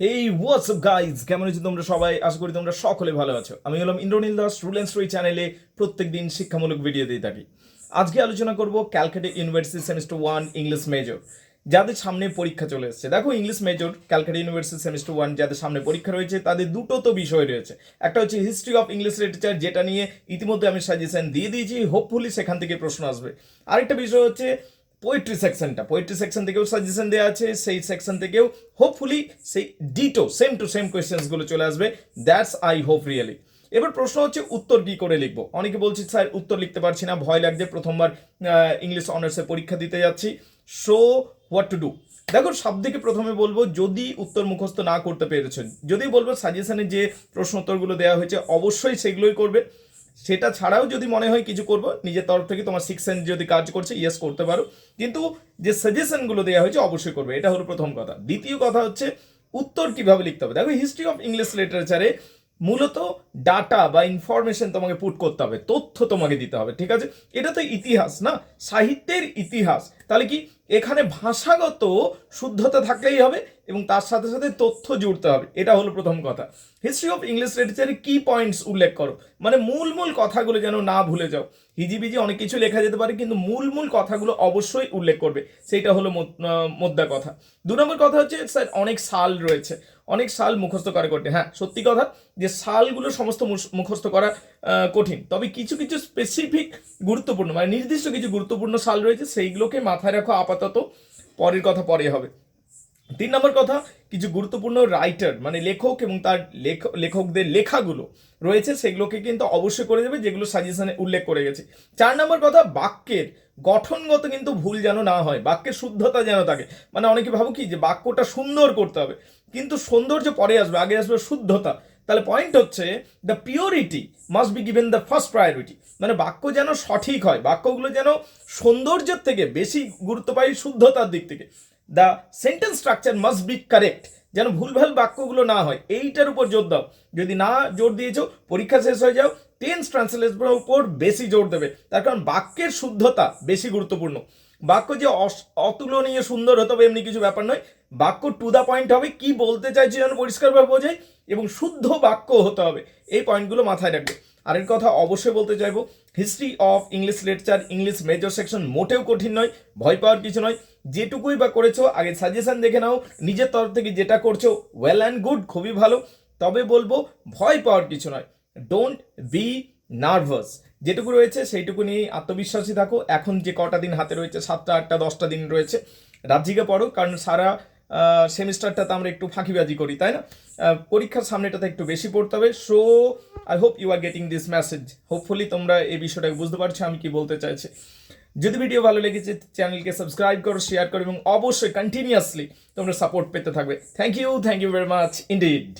এই WhatsApp guys কেমন আছো তোমরা সবাই? আশা করি তোমরা সকলে ভালো আছো। আমি হলাম Indranil Das rule and story চ্যানেলে প্রত্যেকদিন শিক্ষামূলক ভিডিও দিয়ে থাকি। আজকে আলোচনা করব Calcutta university semester one English major যাদের সামনে পরীক্ষা চলে এসেছে। দেখো English major Calcutta university semester one যাদের সামনে পরীক্ষা রয়েছে, তাদের দুটো তো বিষয় রয়েছে। একটা হচ্ছে হিস্ট্রি অফ ইংলিশ লিটারেচার যেটা নিয়ে ইতিমধ্যে আমি সাজেশন দিয়ে দিয়েছি। হোপফুলি সেখান থেকে প্রশ্ন আসবে। আরেকটা বিষয় হচ্ছে পোয়েট্রি সেকশনটা পোয়েট্রি সেকশন থেকেও সাজেশন দেওয়া আছে, সেই সেকশন থেকেও হোপফুলি সেই ডিটো সেম টু সেম কোয়েশ্চেন্সগুলো চলে আসবে। দ্যাটস আই হোপ রিয়েলি এবার প্রশ্ন হচ্ছে, উত্তর কি করে লিখব? অনেকে বলছি, স্যার, উত্তর লিখতে পারছি না, ভয় লাগছে, প্রথমবার ইংলিশ অনার্সের পরীক্ষা দিতে যাচ্ছি। সো হোয়াট টু ডু দেখো সব থেকে প্রথমে বলব, যদি উত্তর মুখস্থ না করতে পেরেছেন, যদি বলব সাজেশনে যে প্রশ্ন উত্তরগুলো দেওয়া হয়েছে, অবশ্যই সেগুলোই করবে। সেটা ছাড়াও যদি মনে হয় কিছু করব, নিজের তরফ থেকে তোমার সিক্স সেন্স যদি কাজ করছে ইয়েস করতে পারো। কিন্তু যে সাজেশনগুলো দেওয়া হয়েছে, অবশ্যই করবে। এটা হলো প্রথম কথা। দ্বিতীয় কথা হচ্ছে, উত্তর কীভাবে লিখতে হবে? দেখো হিস্ট্রি অফ ইংলিশ লিটারেচারে মূলত ডাটা বা ইনফরমেশন তোমাকে পুট করতে হবে। তথ্য তোমাকে দিতে হবে, ঠিক আছে? এটা তো ইতিহাস না? সাহিত্যের ইতিহাস। তাহলে কি? এখানে ভাষাগত শুদ্ধতা থাকলেই হবে এবং তার সাথে সাথে তথ্য জুড়তে হবে। এটা হলো প্রথম কথা। হিস্ট্রি অফ ইংলিশ লিটারেচারে কি পয়েন্টস উল্লেখ করো। মানে মূল মূল কথাগুলো যেন না ভুলে যাও। হিজিবিজি অনেক কিছু লেখা যেতে পারে, কিন্তু মূল মূল কথাগুলো অবশ্যই উল্লেখ করবে। সেইটা হলো মোদ- মোদ্দা কথা। দু নম্বর কথা হচ্ছে, স্যার, অনেক সাল রয়েছে। অনেক সাল মুখস্থ করা কঠিন। হ্যাঁ সত্যি কথা, যে সালগুলো সমস্ত মুস- মুখস্থ করা কঠিন। তবে কিছু কিছু স্পেসিফিক গুরুত্বপূর্ণ মানে নির্দিষ্ট কিছু গুরুত্বপূর্ণ সাল রয়েছে, সেইগুলোকে মাথায় রাখো আপাতত পরের কথা পরে হবে। তিন নম্বর কথা, কিছু গুরুত্বপূর্ণ রাইটার মানে লেখক এবং তার লেখ, লেখকদের লেখাগুলো রয়েছে, সেগুলোকে কিন্তু অবশ্যই করে দেবে, যেগুলো সাজেশনে উল্লেখ করে গেছে। চার নম্বর কথা, বাক্যের গঠনগত কিন্তু ভুল যেন না হয়, বাক্যের শুদ্ধতা যেন থাকে। মানে অনেকে ভাবো কি, যে বাক্যটা সুন্দর করতে হবে, কিন্তু সৌন্দর্য পরে আসবে, আগে আসবে শুদ্ধতা। তাহলে পয়েন্ট হচ্ছে the purity must be given the first priority মানে বাক্য যেন সঠিক হয়, বাক্যগুলো যেন সৌন্দর্যের থেকে বেশি গুরুত্ব পায় শুদ্ধতার দিক থেকে। The sentence structure must be correct যেন ভুলভাল বাক্যগুলো না হয়। এইটার উপর জোর দাও। যদি না জোর দিয়েছ, পরীক্ষা শেষ হয়ে যাও টেন্স ট্রান্সলেশনের উপর বেশি জোর দেবে। তার কারণ বাক্যের শুদ্ধতা বেশি গুরুত্বপূর্ণ। বাক্য যে অতুলনীয় সুন্দর হতে হবে এমনি কিছু ব্যাপার নয়। বাক্য টু দ্য পয়েন্ট হবে, কি বলতে চাইছে যেন পরিষ্কারভাবে বোঝায় এবং শুদ্ধ বাক্য হতে হবে। এই পয়েন্টগুলো মাথায় রাখবে। আরেক কথা অবশ্যই বলতে চাইব history of English literature English major section মোটেও কঠিন নয়, ভয় পাওয়ার কিছু নয়। যেটুকুই বা করেছ, আগে সাজেশন দেখে নাও, নিজের তরফ থেকে যেটা করছ ওয়েল অ্যান্ড গুড খুবই ভালো। তবে বলব, ভয় পাওয়ার কিছু নয়। ডোন্ট বি নার্ভাস যেটুকু রয়েছে সেইটুকু নিয়েই আত্মবিশ্বাসী থাকো। এখন যে কটা দিন হাতে রয়েছে, সাতটা, আটটা, দশটা দিন রয়েছে রাজ্যিকে পড়ো, কারণ সারা সেমিস্টারটাতে আমরা একটু ফাঁকিবাজি করি, তাই না? পরীক্ষার সামনেটাতে একটু বেশি পড়তে হবে। So I hope you are getting this message hopefully তোমরা এই বিষয়টাকে বুঝতে পারছ, আমি কি বলতে চাইছি। যদি ভিডিও ভালো লেগেছে, চ্যানেলকে সাবস্ক্রাইব করো শেয়ার করো, এবং অবশ্যই কন্টিনিউয়াসলি তোমরা সাপোর্ট পেতে থাকবে। Thank you thank you very much indeed